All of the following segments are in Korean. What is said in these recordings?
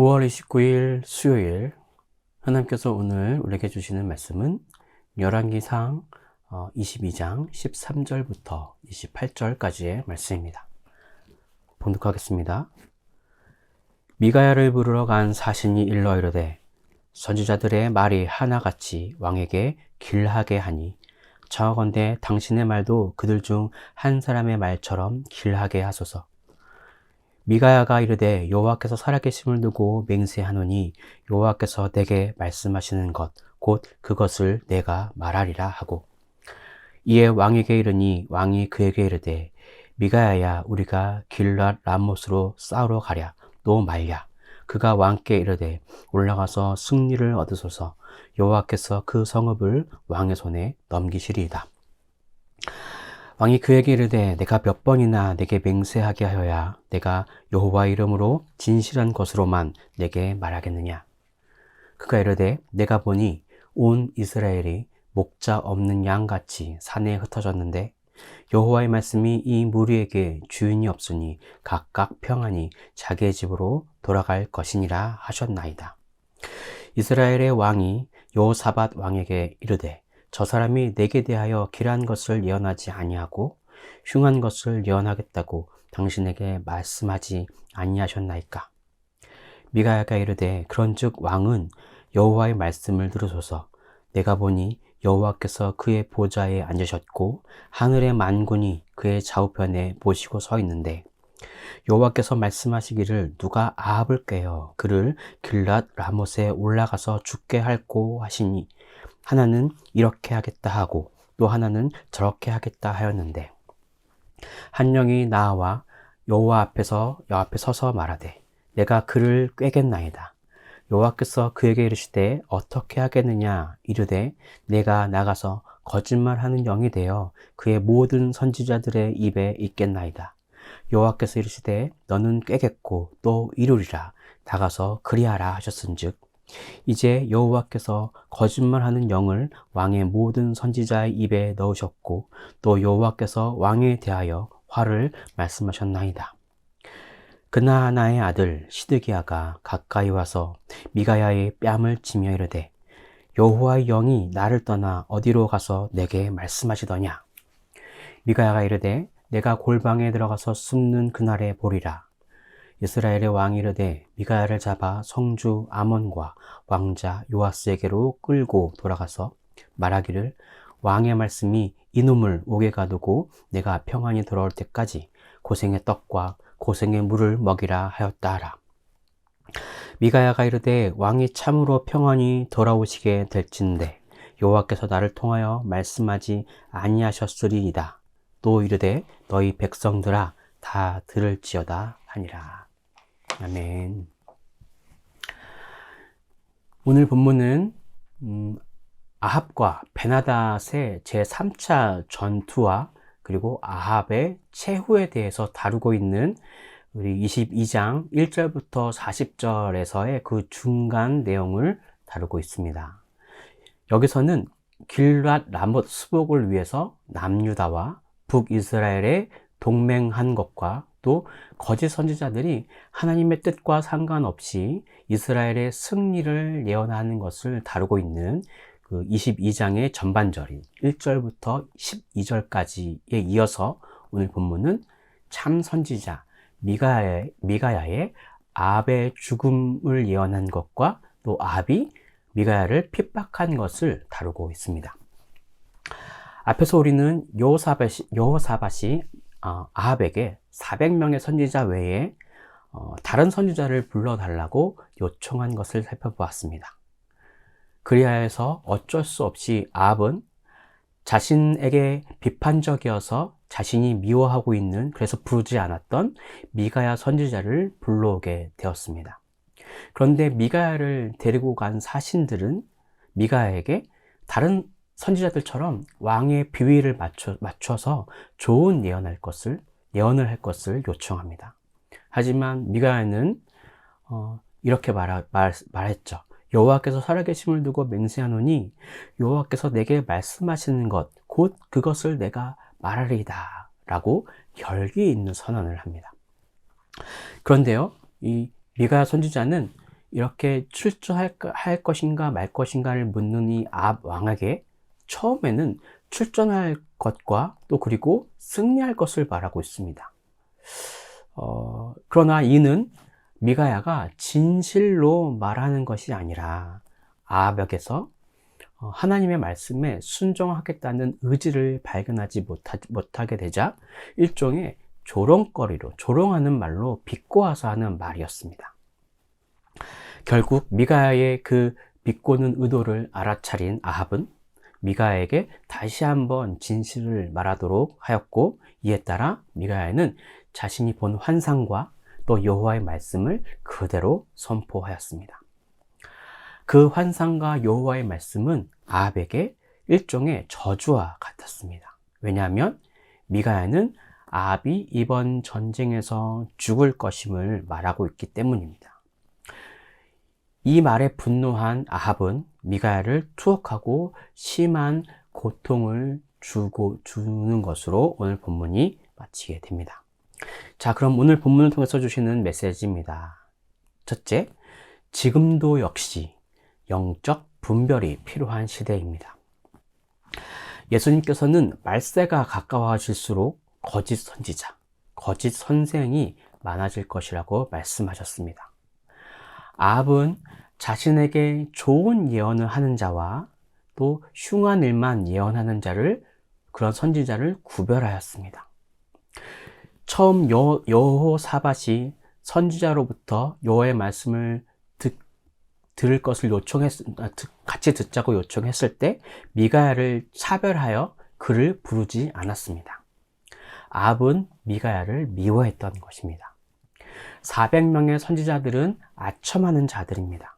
5월 29일 수요일 하나님께서 오늘 우리에게 주시는 말씀은 열왕기상 22장 13절부터 28절까지의 말씀입니다. 봉독하겠습니다. 미가야를 부르러 간 사신이 일러 이르되 선지자들의 말이 하나같이 왕에게 길하게 하니 저건대 당신의 말도 그들 중 한 사람의 말처럼 길하게 하소서. 미가야가 이르되 여호와께서 살아계심을 두고 맹세하노니 여호와께서 내게 말씀하시는 것 곧 그것을 내가 말하리라 하고. 이에 왕에게 이르니 왕이 그에게 이르되 미가야야 우리가 길랏 람못으로 싸우러 가랴. 또 말랴. 그가 왕께 이르되 올라가서 승리를 얻으소서. 여호와께서 그 성읍을 왕의 손에 넘기시리이다 왕이 그에게 이르되 내가 몇 번이나 내게 맹세하게 하여야 내가 여호와 이름으로 진실한 것으로만 내게 말하겠느냐 그가 이르되 내가 보니 온 이스라엘이 목자 없는 양같이 산에 흩어졌는데 여호와의 말씀이 이 무리에게 주인이 없으니 각각 평안히 자기의 집으로 돌아갈 것이니라 하셨나이다. 이스라엘의 왕이 여호사밧 왕에게 이르되 저 사람이 내게 대하여 길한 것을 예언하지 아니하고 흉한 것을 예언하겠다고 당신에게 말씀하지 아니하셨나이까? 미가야가 이르되 그런즉 왕은 여호와의 말씀을 들으소서 내가 보니 여호와께서 그의 보좌에 앉으셨고 하늘의 만군이 그의 좌우편에 모시고 서 있는데 여호와께서 말씀하시기를 누가 아합을 깨어 그를 길랏 라못에 올라가서 죽게 할고 하시니 하나는 이렇게 하겠다 하고 또 하나는 저렇게 하겠다 하였는데 한 영이 나와 여호와 앞에서 여 앞에 서서 말하되 내가 그를 꿰겠나이다. 여호와께서 그에게 이르시되 어떻게 하겠느냐? 이르되 내가 나가서 거짓말하는 영이 되어 그의 모든 선지자들의 입에 있겠나이다. 여호와께서 이르시되 너는 꿰겠고 또 이루리라. 나가서 그리하라 하셨은즉 이제 여호와께서 거짓말하는 영을 왕의 모든 선지자의 입에 넣으셨고 또 여호와께서 왕에 대하여 화를 말씀하셨나이다. 그나하나의 아들 시드기야가 가까이 와서 미가야의 뺨을 치며 이르되 여호와의 영이 나를 떠나 어디로 가서 내게 말씀하시더냐 미가야가 이르되 내가 골방에 들어가서 숨는 그날에 보리라 이스라엘의 왕이 이르되 미가야를 잡아 성주 아몬과 왕자 요아스에게로 끌고 돌아가서 말하기를 왕의 말씀이 이놈을 옥에 가두고 내가 평안히 돌아올 때까지 고생의 떡과 고생의 물을 먹이라 하였다 하라. 미가야가 이르되 왕이 참으로 평안히 돌아오시게 될진데 여호와께서 나를 통하여 말씀하지 아니하셨으리이다. 또 이르되 너희 백성들아 다 들을지어다 하니라. 아멘. 오늘 본문은 음, 아합과 베나닷의 제3차 전투와 그리고 아합의 최후에 대해서 다루고 있는 우리 22장 1절부터 40절에서의 그 중간 내용을 다루고 있습니다. 여기서는 길랏 라못 수복을 위해서 남유다와 북이스라엘의 동맹한 것과 또 거짓 선지자들이 하나님의 뜻과 상관없이 이스라엘의 승리를 예언하는 것을 다루고 있는 그 22장의 전반절인 1절부터 12절까지에 이어서 오늘 본문은 참 선지자 미가야의, 미가야의 아합의 죽음을 예언한 것과 또 아합이 미가야를 핍박한 것을 다루고 있습니다. 앞에서 우리는 여호사밧이 어, 아합에게 400명의 선지자 외에 어, 다른 선지자를 불러달라고 요청한 것을 살펴보았습니다. 그리하여서 어쩔 수 없이 아합은 자신에게 비판적이어서 자신이 미워하고 있는 그래서 부르지 않았던 미가야 선지자를 불러오게 되었습니다. 그런데 미가야를 데리고 간 사신들은 미가야에게 다른 선지자들처럼 왕의 비위를 맞춰, 맞춰서 좋은 예언할 것을 예언을 할 것을 요청합니다. 하지만 미가야는 어, 이렇게 말, 말, 말했죠. 여호와께서 살아계심을 두고 맹세하노니 여호와께서 내게 말씀하시는 것 곧 그것을 내가 말하리이다 라고 결기 있는 선언을 합니다. 그런데요, 이 미가 선지자는 이렇게 출전할 거- 할 것인가 말 것인가를 묻는 이 아합 왕에게 처음에는 출전할 것과 또 그리고 승리할 것을 말하고 있습니다. 어, 그러나 이는 미가야가 진실로 말하는 것이 아니라 아합에게서 어, 하나님의 말씀에 순종하겠다는 의지를 발견하지 못하, 못하 게 되자 일종의 조롱거리로 조롱하는 말로 비꼬아서 하는 말이었습니다. 결국 미가야의 그 비꼬는 의도를 알아차린 아합은 미가야에게 다시 한번 진실을 말하도록 하였고 이에 따라 미가야는 자신이 본 환상과 또 여호와의 말씀을 그대로 선포하였습니다. 그 환상과 여호와의 말씀은 아합에게 일종의 저주와 같았습니다. 왜냐하면 미가야는 아합이 이번 전쟁에서 죽을 것임을 말하고 있기 때문입니다. 이 말에 분노한 아합은 미가야를 투옥하고 심한 고통을 주고 주는 것으로 오늘 본문이 마치게 됩니다. 자, 그럼 오늘 본문을 통해서 주시는 메시지입니다. 첫째, 지금도 역시 영적 분별이 필요한 시대입니다. 예수님께서는 말세가 가까워질수록 거짓 선지자, 거짓 선생이 많아질 것이라고 말씀하셨습니다. 아합은 자신에게 좋은 예언을 하는 자와 또 흉한 일만 예언하는 자를 그런 선지자를 구별하였습니다. 처음 여, 여호사밧이 선지자로부터 여호와의 말씀을 듣, 들을 것을 요청했, 아, 듣- 같이 듣자고 요청했을 때 미가야를 차별하여 그를 부르지 않았습니다. 아합은 미가야를 미워했던 것입니다. 400명의 선지자들은 아첨하는 자들입니다.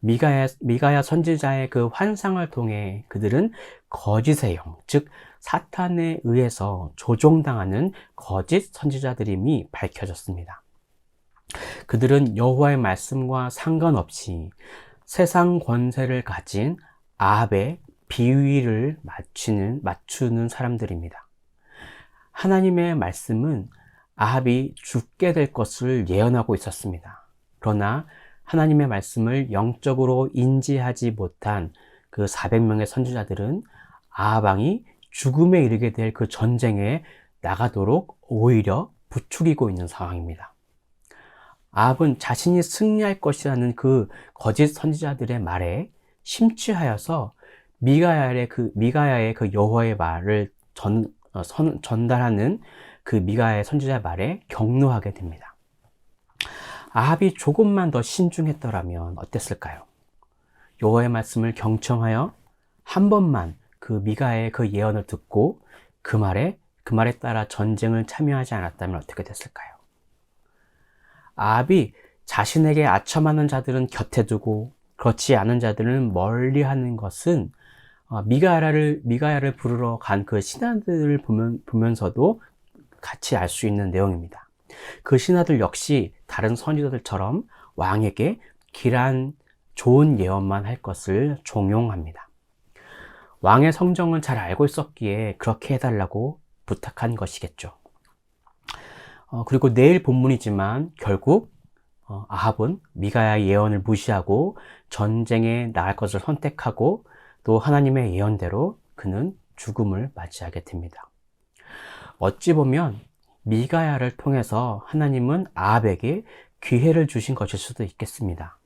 미가야, 미가야 선지자의 그 환상을 통해 그들은 거짓의 영, 즉 사탄에 의해서 조종당하는 거짓 선지자들임이 밝혀졌습니다. 그들은 여호와의 말씀과 상관없이 세상 권세를 가진 아합의 비위를 맞추는, 맞추는 사람들입니다. 하나님의 말씀은 아합이 죽게 될 것을 예언하고 있었습니다. 그러나 하나님의 말씀을 영적으로 인지하지 못한 그 400명의 선지자들은 아합왕이 죽음에 이르게 될 그 전쟁에 나가도록 오히려 부추기고 있는 상황입니다. 아합은 자신이 승리할 것이라는 그 거짓 선지자들의 말에 심취하여서 미가야의 그 미가야의 그 여호와의 말을 전, 어, 선, 전달하는 그 미가야의 선지자의 말에 격노하게 됩니다. 아합이 조금만 더 신중했더라면 어땠을까요? 여호와의 말씀을 경청하여 한 번만 그 미가의 그 예언을 듣고 그 말에 그 말에 따라 전쟁을 참여하지 않았다면 어떻게 됐을까요? 아합이 자신에게 아첨하는 자들은 곁에 두고 그렇지 않은 자들은 멀리하는 것은 어, 미가야를 미가야를 부르러 간 그 신하들을 보면, 보면서도 같이 알 수 있는 내용입니다. 그 신하들 역시 다른 선지자들처럼 왕에게 길한 좋은 예언만 할 것을 종용합니다. 왕의 성정은 잘 알고 있었기에 그렇게 해달라고 부탁한 것이겠죠. 어, 그리고 내일 본문이지만 결국 어, 아합은 미가야의 예언을 무시하고 전쟁에 나갈 것을 선택하고 또 하나님의 예언대로 그는 죽음을 맞이하게 됩니다. 어찌 보면 미가야를 통해서 하나님은 아합에게 기회를 주신 것일 수도 있겠습니다.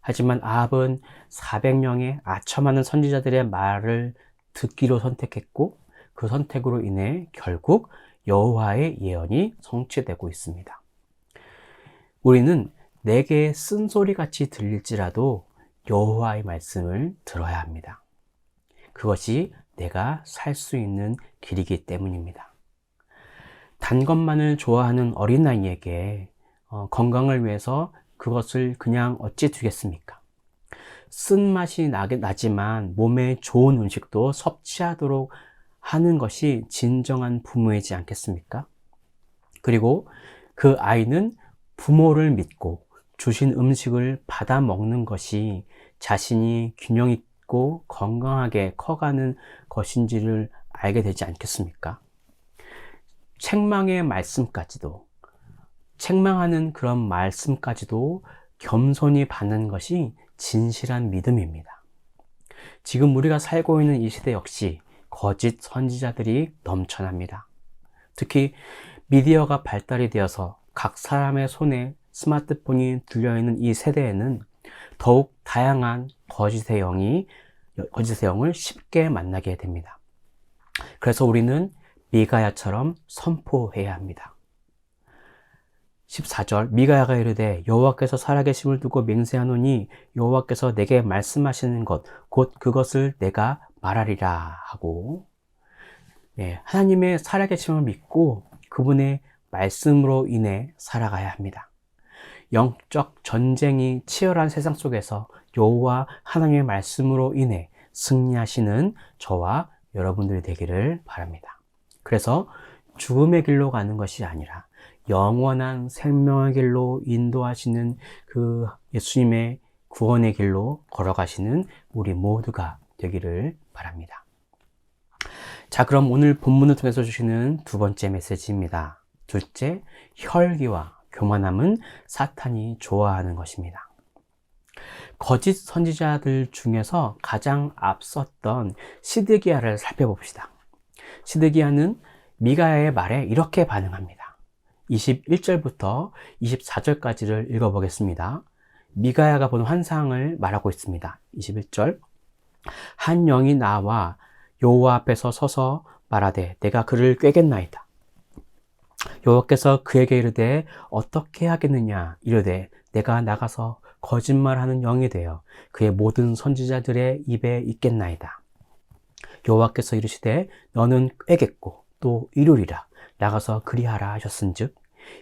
하지만 아합은 400명의 아첨하는 선지자들의 말을 듣기로 선택했고 그 선택으로 인해 결국 여호와의 예언이 성취되고 있습니다. 우리는 내게 쓴소리 같이 들릴지라도 여호와의 말씀을 들어야 합니다. 그것이 내가 살 수 있는 길이기 때문입니다. 단 것만을 좋아하는 어린아이에게 어, 건강을 위해서 그것을 그냥 어찌 두겠습니까? 쓴맛이 나지만 몸에 좋은 음식도 섭취하도록 하는 것이 진정한 부모이지 않겠습니까? 그리고 그 아이는 부모를 믿고 주신 음식을 받아 먹는 것이 자신이 균형 있고 건강하게 커가는 것인지를 알게 되지 않겠습니까? 책망의 말씀까지도 책망하는 그런 말씀까지도 겸손히 받는 것이 진실한 믿음입니다. 지금 우리가 살고 있는 이 시대 역시 거짓 선지자들이 넘쳐납니다. 특히 미디어가 발달이 되어서 각 사람의 손에 스마트폰이 들려있는 이 세대에는 더욱 다양한 거짓의 영이, 거짓의 영을 쉽게 만나게 됩니다. 그래서 우리는 미가야처럼 선포해야 합니다. 14절 미가야가 이르되 여호와께서 살아계심을 두고 맹세하노니 여호와께서 내게 말씀하시는 것 곧 그것을 내가 말하리라 하고 네, 하나님의 살아계심을 믿고 그분의 말씀으로 인해 살아가야 합니다. 영적 전쟁이 치열한 세상 속에서 여호와 하나님의 말씀으로 인해 승리하시는 저와 여러분들이 되기를 바랍니다. 그래서 죽음의 길로 가는 것이 아니라 영원한 생명의 길로 인도하시는 그 예수님의 구원의 길로 걸어가시는 우리 모두가 되기를 바랍니다. 자, 그럼 오늘 본문을 통해서 주시는 두 번째 메시지입니다. 둘째, 혈기와 교만함은 사탄이 좋아하는 것입니다. 거짓 선지자들 중에서 가장 앞섰던 시드기야를 살펴봅시다. 시드기야는 미가야의 말에 이렇게 반응합니다. 21절부터 24절까지를 읽어보겠습니다. 미가야가 본 환상을 말하고 있습니다. 21절 한 영이 나와 여호와 앞에서 서서 말하되 내가 그를 꿰겠나이다. 여호와께서 그에게 이르되 어떻게 하겠느냐 이르되 내가 나가서 거짓말하는 영이 되어 그의 모든 선지자들의 입에 있겠나이다. 여호와께서 이르시되 너는 꿰겠고 또 이루리라 나가서 그리하라 하셨은즉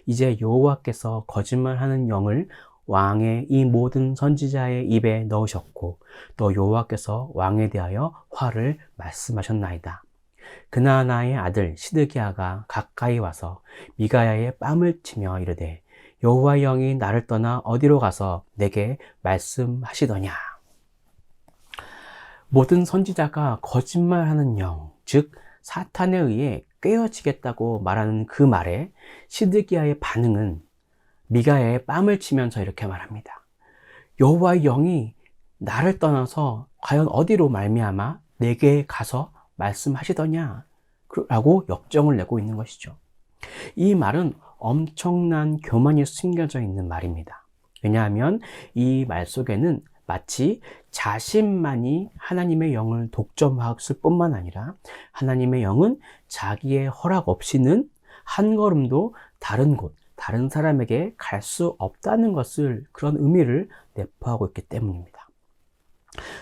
이제 여호와께서 거짓말하는 영을 왕의 이 모든 선지자의 입에 넣으셨고 또 여호와께서 왕에 대하여 화를 말씀하셨나이다. 그나나의 아들 시드기야가 가까이 와서 미가야의 뺨을 치며 이르되 여호와 의 영이 나를 떠나 어디로 가서 내게 말씀하시더냐. 모든 선지자가 거짓말하는 영, 즉 사탄에 의해 꿰어지겠다고 말하는 그 말에 시드기야의 반응은 미가야의 뺨을 치면서 이렇게 말합니다. 여호와의 영이 나를 떠나서 과연 어디로 말미암아 내게 가서 말씀하시더냐? 라고 역정을 내고 있는 것이죠. 이 말은 엄청난 교만이 숨겨져 있는 말입니다. 왜냐하면 이 말 속에는 마치 자신만이 하나님의 영을 독점했을 뿐만 아니라 하나님의 영은 자기의 허락 없이는 한 걸음도 다른 곳, 다른 사람에게 갈 수 없다는 것을 그런 의미를 내포하고 있기 때문입니다.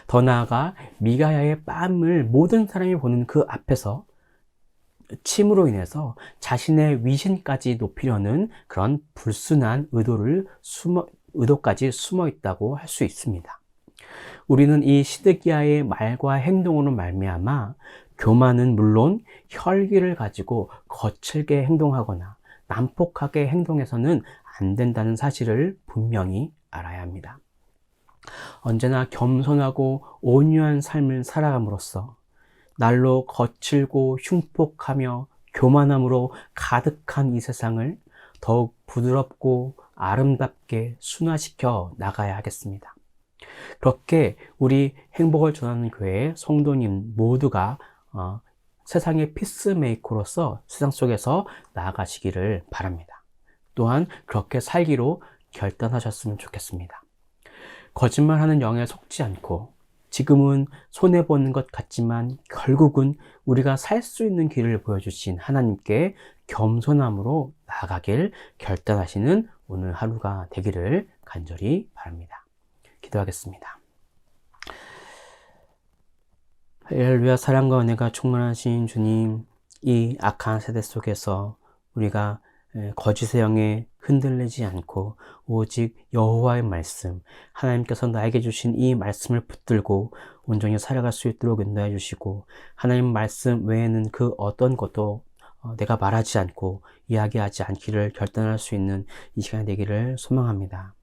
더 나아가 미가야의 뺨을 모든 사람이 보는 그 앞에서 침으로 인해서 자신의 위신까지 높이려는 그런 불순한 의도를 숨어, 의도까지 숨어 있다고 할 수 있습니다. 우리는 이 시드기야의 말과 행동으로 말미암아 교만은 물론 혈기를 가지고 거칠게 행동하거나 난폭하게 행동해서는 안 된다는 사실을 분명히 알아야 합니다. 언제나 겸손하고 온유한 삶을 살아감으로써 날로 거칠고 흉폭하며 교만함으로 가득한 이 세상을 더욱 부드럽고 아름답게 순화시켜 나가야 하겠습니다. 그렇게 우리 행복을 전하는 교회의 성도님 모두가 어, 세상의 피스메이커로서 세상 속에서 나아가시기를 바랍니다. 또한 그렇게 살기로 결단하셨으면 좋겠습니다. 거짓말하는 영에 속지 않고 지금은 손해보는 것 같지만 결국은 우리가 살 수 있는 길을 보여주신 하나님께 겸손함으로 나아가길 결단하시는 오늘 하루가 되기를 간절히 바랍니다. 기도하겠습니다. 할렐루야 사랑과 은혜가 충만하신 주님 이 악한 세대 속에서 우리가 거짓의 영에 흔들리지 않고 오직 여호와의 말씀 하나님께서 나에게 주신 이 말씀을 붙들고 온전히 살아갈 수 있도록 인도해 주시고 하나님 말씀 외에는 그 어떤 것도 어, 내가 말하지 않고 이야기하지 않기를 결단할 수 있는 이 시간이 되기를 소망합니다.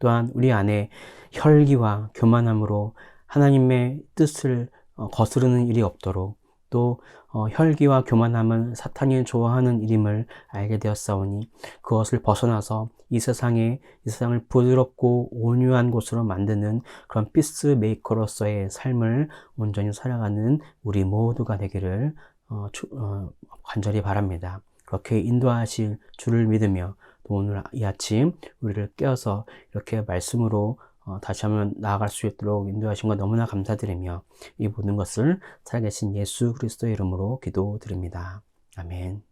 또한 우리 안에 혈기와 교만함으로 하나님의 뜻을 어, 거스르는 일이 없도록 또 어, 혈기와 교만함은 사탄이 좋아하는 일임을 알게 되었사오니 그것을 벗어나서 이 세상에 이 세상을 부드럽고 온유한 곳으로 만드는 그런 피스 메이커로서의 삶을 온전히 살아가는 우리 모두가 되기를 어, 간절히 바랍니다. 그렇게 인도하실 주를 믿으며 또 오늘 이 아침 우리를 깨어서 이렇게 말씀으로 어, 다시 한번 나아갈 수 있도록 인도하신 것 너무나 감사드리며 이 모든 것을 살아계신 예수 그리스도의 이름으로 기도드립니다. 아멘.